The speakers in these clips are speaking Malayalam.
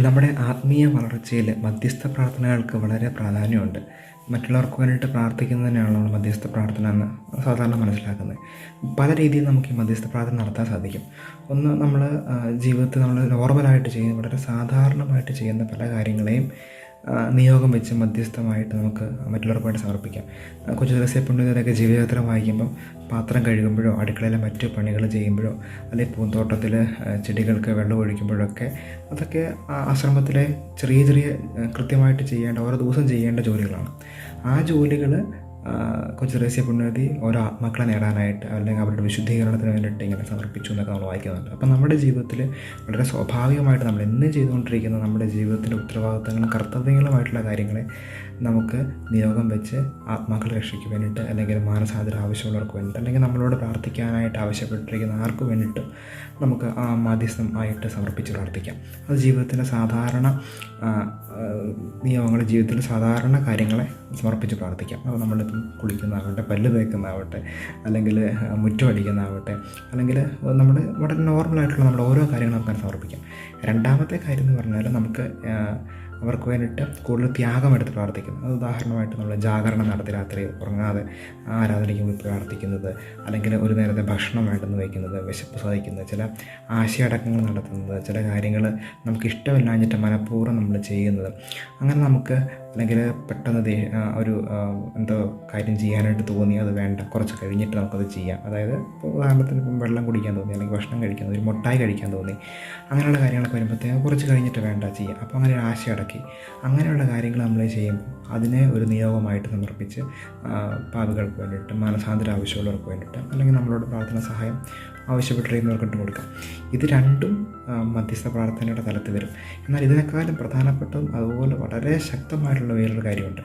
നമ്മുടെ ആത്മീയ വളർച്ചയിൽ മധ്യസ്ഥ പ്രാർത്ഥനകൾക്ക് വളരെ പ്രാധാന്യമുണ്ട്. മറ്റുള്ളവർക്ക് വേണ്ടിയിട്ട് പ്രാർത്ഥിക്കുന്നതിനാണ് നമ്മൾ മധ്യസ്ഥ പ്രാർത്ഥന എന്ന് സാധാരണ മനസ്സിലാക്കുന്നത്. പല രീതിയിൽ നമുക്ക് ഈ മധ്യസ്ഥ പ്രാർത്ഥന നടത്താൻ സാധിക്കും. ഒന്ന് നമ്മൾ ജീവിതത്തിൽ നമ്മൾ നോർമലായിട്ട് ചെയ്യുന്ന വളരെ സാധാരണമായിട്ട് ചെയ്യുന്ന പല കാര്യങ്ങളെയും നിയോഗം വെച്ച് മധ്യസ്ഥമായിട്ട് നമുക്ക് മറ്റുള്ളവർക്ക് സമർപ്പിക്കാം. കൊച്ചു ദിവസത്തെ പുണ്യതരൊക്കെ ജീവചരിത്രം വായിക്കുമ്പം പാത്രം കഴുകുമ്പോഴോ അടുക്കളയിലെ മറ്റു പണികൾ ചെയ്യുമ്പോഴോ അല്ലെങ്കിൽ പൂന്തോട്ടത്തിൽ ചെടികൾക്ക് വെള്ളം ഒഴിക്കുമ്പോഴൊക്കെ അതൊക്കെ ആശ്രമത്തിലെ ചെറിയ ചെറിയ കൃത്യമായിട്ട് ചെയ്യേണ്ട ഓരോ ദിവസം ചെയ്യേണ്ട ജോലികളാണ്. ആ ജോലികൾ കൊച്ചു രഹസ്യ പുണ്യവതി ഓരോ ആത്മാക്കളെ നേടാനായിട്ട് അല്ലെങ്കിൽ അവരുടെ വിശുദ്ധീകരണത്തിന് വേണ്ടിയിട്ട് ഇങ്ങനെ സമർപ്പിച്ചു എന്നൊക്കെ നമ്മൾ വായിക്കുന്നുണ്ട്. അപ്പം നമ്മുടെ ജീവിതത്തിൽ വളരെ സ്വാഭാവികമായിട്ട് നമ്മൾ എന്ന് ചെയ്തുകൊണ്ടിരിക്കുന്ന നമ്മുടെ ജീവിതത്തിന്റെ ഉത്തരവാദിത്തങ്ങളും കർത്തവ്യങ്ങളുമായിട്ടുള്ള കാര്യങ്ങളെ നമുക്ക് നിയോഗം വെച്ച് ആത്മാക്കളെ രക്ഷയ്ക്ക് വേണ്ടിയിട്ട് അല്ലെങ്കിൽ മാനസാന്തര ആവശ്യമുള്ളവർക്ക് വേണ്ടിയിട്ട് അല്ലെങ്കിൽ നമ്മളോട് പ്രാർത്ഥിക്കാനായിട്ട് ആവശ്യപ്പെട്ടിരിക്കുന്ന ആർക്ക് വേണ്ടിയിട്ട് നമുക്ക് ആ മാധ്യസ്ഥം ആയിട്ട് സമർപ്പിച്ച് പ്രാർത്ഥിക്കാം. അത് ജീവിതത്തിന്റെ സാധാരണ നിയമങ്ങൾ ജീവിതത്തിൽ സാധാരണ കാര്യങ്ങളെ സമർപ്പിച്ച് പ്രാർത്ഥിക്കാം. അത് നമ്മളിപ്പം കുളിക്കുന്നതാവട്ടെ പല്ല് തേക്കുന്നതാവട്ടെ അല്ലെങ്കിൽ മുറ്റമടിക്കുന്നതാവട്ടെ അല്ലെങ്കിൽ നമ്മൾ വളരെ നോർമലായിട്ടുള്ള നമ്മുടെ ഓരോ കാര്യങ്ങളും നമുക്ക് സമർപ്പിക്കാം രണ്ടാമത്തെ കാര്യം എന്ന് പറഞ്ഞാൽ നമുക്ക് അവർക്ക് വേണ്ടിയിട്ട് കൂടുതൽ ത്യാഗമെടുത്ത് പ്രാർത്ഥിക്കുന്നു. അത് ഉദാഹരണമായിട്ട് നമ്മൾ ജാഗരണം നടത്തി രാത്രി ഉറങ്ങാതെ ആരാധനയ്ക്ക് മുമ്പ് പ്രാർത്ഥിക്കുന്നത് അല്ലെങ്കിൽ ഒരു നേരത്തെ ഭക്ഷണം വേണ്ടെന്ന് വയ്ക്കുന്നത് വിശപ്പ് സഹിക്കുന്നത് ചില ആശയടക്കങ്ങൾ നടത്തുന്നത് ചില കാര്യങ്ങൾ നമുക്ക് ഇഷ്ടമില്ലാഞ്ഞിട്ട് മനഃപൂർവം നമ്മൾ ചെയ്യുന്നത്. അങ്ങനെ നമുക്ക് അല്ലെങ്കിൽ പെട്ടെന്ന് ഒരു എന്തോ കാര്യം ചെയ്യാനായിട്ട് തോന്നി അത് വേണ്ട. കുറച്ച് കഴിഞ്ഞിട്ട് നമുക്കത് ചെയ്യാം. അതായത് ഉദാഹരണത്തിന് ഇപ്പം വെള്ളം കുടിക്കാൻ തോന്നി അല്ലെങ്കിൽ ഭക്ഷണം കഴിക്കാൻ തോന്നി മുട്ടായി കഴിക്കാൻ തോന്നി. അങ്ങനെയുള്ള കാര്യങ്ങളൊക്കെ വരുമ്പോഴത്തേക്ക് കുറച്ച് കഴിഞ്ഞിട്ട് വേണ്ട ചെയ്യാം. അപ്പോൾ അങ്ങനെ ഒരു ആശ അടക്കി. അങ്ങനെയുള്ള കാര്യങ്ങൾ നമ്മൾ ചെയ്യുമ്പോൾ അതിനെ ഒരു നിയോഗമായിട്ട് സമർപ്പിച്ച് പാപികൾക്ക് വേണ്ടിയിട്ട് മനസാന്തര ആവശ്യമുള്ളവർക്ക് വേണ്ടിയിട്ട് അല്ലെങ്കിൽ നമ്മളോട് പ്രാർത്ഥന സഹായം ആവശ്യപ്പെട്ടിരിക്കുന്നവർക്ക് കൊടുക്കാം. ഇത് രണ്ടും മധ്യസ്ഥ പ്രാർത്ഥനയുടെ തലത്ത് വരും. എന്നാൽ ഇതിനേക്കാളും പ്രധാനപ്പെട്ടതും അതുപോലെ വളരെ ശക്തമായിട്ടുള്ള വേറൊരു കാര്യമുണ്ട്.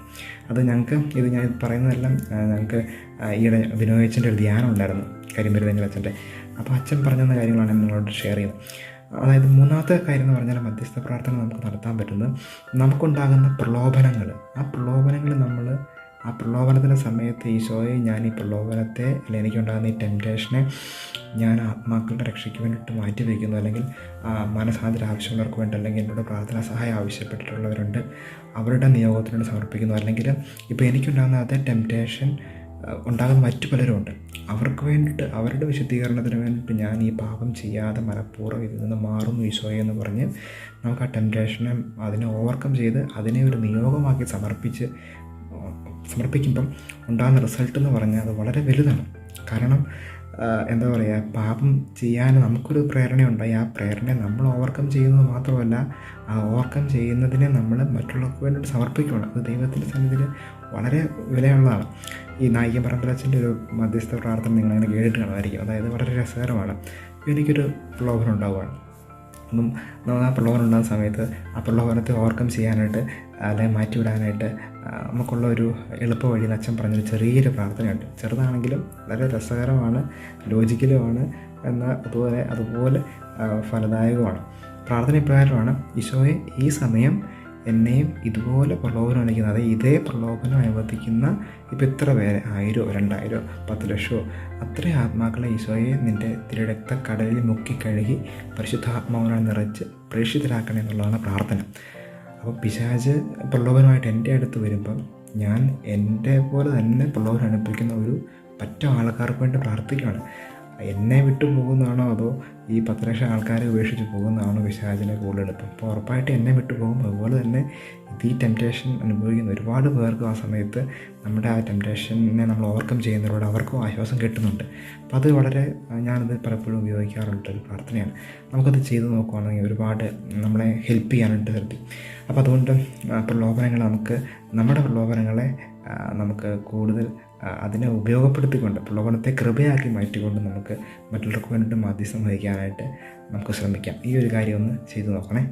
അത് ഞങ്ങൾക്ക് ഇത് ഞാൻ പറയുന്നതെല്ലാം ഞങ്ങൾക്ക് ഈയിടെ വിനോദച്ചന്റെ ഒരു ധ്യാനം ഉണ്ടായിരുന്നു കരിമരുതെങ്കിൽ അച്ഛന്റെ അപ്പോൾ അച്ഛൻ പറഞ്ഞ കാര്യങ്ങളാണ് നിങ്ങളോട് ഷെയർ ചെയ്യുന്നത്. അതായത് മൂന്നാമത്തെ കാര്യം എന്ന് പറഞ്ഞാൽ മധ്യസ്ഥ പ്രാർത്ഥന നമുക്ക് നടത്താൻ പറ്റുന്നത് നമുക്കുണ്ടാകുന്ന പ്രലോഭനങ്ങൾ. ആ പ്രലോഭനങ്ങൾ നമ്മൾ ആ പ്രലോഭനത്തിന്റെ സമയത്ത് ഈശോയെ ഞാൻ ഈ പ്രലോഭനത്തെ അല്ലെങ്കിൽ എനിക്കുണ്ടാകുന്ന ഈ ടെംപ്റ്റേഷനെ ഞാൻ ആത്മാക്കളുടെ രക്ഷയ്ക്ക് വേണ്ടിയിട്ട് മാറ്റി വയ്ക്കുന്നു. അല്ലെങ്കിൽ മനസാന്തര ആവശ്യമുള്ളവർക്ക് വേണ്ടി അല്ലെങ്കിൽ എന്നോട് പ്രാർത്ഥനാ സഹായം ആവശ്യപ്പെട്ടിട്ടുള്ളവരുണ്ട്. അവരുടെ നിയോഗത്തിനോട് സമർപ്പിക്കുന്നു. അല്ലെങ്കിൽ ഇപ്പോൾ എനിക്കുണ്ടാകുന്ന അതേ ടെംപ്റ്റേഷൻ ഉണ്ടാകുന്ന മറ്റു പലരുമുണ്ട്. അവർക്ക് വേണ്ടിയിട്ട് അവരുടെ വിശുദ്ധീകരണത്തിന് വേണ്ടിയിട്ട് ഞാൻ ഈ പാപം ചെയ്യാതെ മനഃപൂർവം ഇതിൽ നിന്ന് മാറുന്നു ഈശോയെ എന്ന് പറഞ്ഞ് നമുക്ക് ആ ടെംപ്റ്റേഷനെ അതിനെ ഓവർകം ചെയ്ത് അതിനെ ഒരു നിയോഗമാക്കി സമർപ്പിച്ച് സമർപ്പിക്കുമ്പം ഉണ്ടാകുന്ന റിസൾട്ട് എന്ന് പറഞ്ഞാൽ അത് വളരെ വലുതാണ്. കാരണം എന്താ പറയുക പാപം ചെയ്യാൻ നമുക്കൊരു പ്രേരണയുണ്ടായി. ആ പ്രേരണയെ നമ്മൾ ഓവർകം ചെയ്യുന്നത് മാത്രമല്ല ആ ഓവർകം ചെയ്യുന്നതിനെ നമ്മൾ മറ്റുള്ളവർക്ക് വേണ്ടിയിട്ട് സമർപ്പിക്കുകയാണ്. അത് ദൈവത്തിന്റെ സന്നിധിയിൽ വളരെ വിലയുള്ളതാണ്. ഈ നായിക പറമ്പലച്ചന്റെ ഒരു മധ്യസ്ഥ പ്രാർത്ഥന നിങ്ങളങ്ങനെ കേട്ടിട്ട് കാണുമായിരിക്കും. അതായത് വളരെ രസകരമാണ്. എനിക്കൊരു പ്രലോഭനം ഉണ്ടാവുകയാണ്. അപ്പം നമ്മൾ ആ പ്രലോഭനം ഉണ്ടാകുന്ന സമയത്ത് ആ പ്രലോഭനത്തെ ഓവർകം ചെയ്യാനായിട്ട് അല്ലെങ്കിൽ മാറ്റിവിടാനായിട്ട് നമുക്കുള്ള ഒരു എളുപ്പ വഴി അച്ഛൻ പറഞ്ഞൊരു ചെറിയൊരു പ്രാർത്ഥനയുണ്ട്. ചെറുതാണെങ്കിലും വളരെ രസകരമാണ് ലോജിക്കലുമാണ് എന്നാൽ അതുപോലെ അതുപോലെ ഫലദായകമാണ്. പ്രാർത്ഥന ഇപ്രകാരമാണ് ഈശോയെ ഈ സമയം എന്നെയും ഇതുപോലെ പ്രലോഭനം അണിക്കുന്ന അതായത് ഇതേ പ്രലോഭനം അനുവർത്തിക്കുന്ന ഇപ്പം ഇത്ര പേരെ ആയിരോ രണ്ടായിരോ പത്ത് ലക്ഷമോ അത്രയും ആത്മാക്കളെ ഈശോയെ നിന്റെ തിരരക്ത കടലിൽ മുക്കി കഴുകി പരിശുദ്ധാത്മാവിനെ നിറച്ച് പ്രേക്ഷിതരാക്കണമെന്നുള്ളതാണ് പ്രാർത്ഥന. അപ്പോൾ പിശാജ് പ്രലോഭനമായിട്ട് എന്റെ അടുത്ത് വരുമ്പം ഞാൻ എന്റെ പോലെ തന്നെ പ്രലോഭനം അനുഭവിക്കുന്ന ഒരു പറ്റ ആൾക്കാർക്ക് വേണ്ടി പ്രാർത്ഥിക്കുകയാണ്. എന്നെ വിട്ടു പോകുന്നതാണോ അതോ ഈ പത്ത് ലക്ഷം ആൾക്കാരെ ഉപേക്ഷിച്ച് പോകുന്നതാണോ വിശാചിനെ കൂടുതൽ എളുപ്പം? അപ്പോൾ ഉറപ്പായിട്ട് എന്നെ വിട്ടു പോകും. അതുപോലെ തന്നെ ഈ ടെംപ്റ്റേഷൻ അനുഭവിക്കുന്ന ഒരുപാട് പേർക്ക് ആ സമയത്ത് നമ്മുടെ ആ ടെംപ്റ്റേഷനെ നമ്മൾ ഓവർകം ചെയ്യുന്നതിലൂടെ അവർക്കും ആശ്വാസം കിട്ടുന്നുണ്ട്. അപ്പോൾ അത് വളരെ ഞാനത് പലപ്പോഴും ഉപയോഗിക്കാറുണ്ട് ഒരു പ്രാർത്ഥനയാണ്. നമുക്കത് ചെയ്ത് നോക്കുകയാണെങ്കിൽ ഒരുപാട് നമ്മളെ ഹെൽപ്പ് ചെയ്യാനായിട്ട് സാധിക്കും. അപ്പോൾ അതുകൊണ്ട് പ്രലോഭനങ്ങൾ നമുക്ക് നമ്മുടെ പ്രലോഭനങ്ങളെ നമുക്ക് കൂടുതൽ അതിനെ ഉപയോഗപ്പെടുത്തിക്കൊണ്ട് പ്രലോഭനത്തെ കൃപയാക്കി മാറ്റിക്കൊണ്ട് നമുക്ക് മറ്റുള്ളവർക്ക് വേണ്ടിയിട്ട് മാധ്യസം വഹിക്കാനായിട്ട് നമുക്ക് ശ്രമിക്കാം. ഈ ഒരു കാര്യം ഒന്ന് ചെയ്തു നോക്കണേ.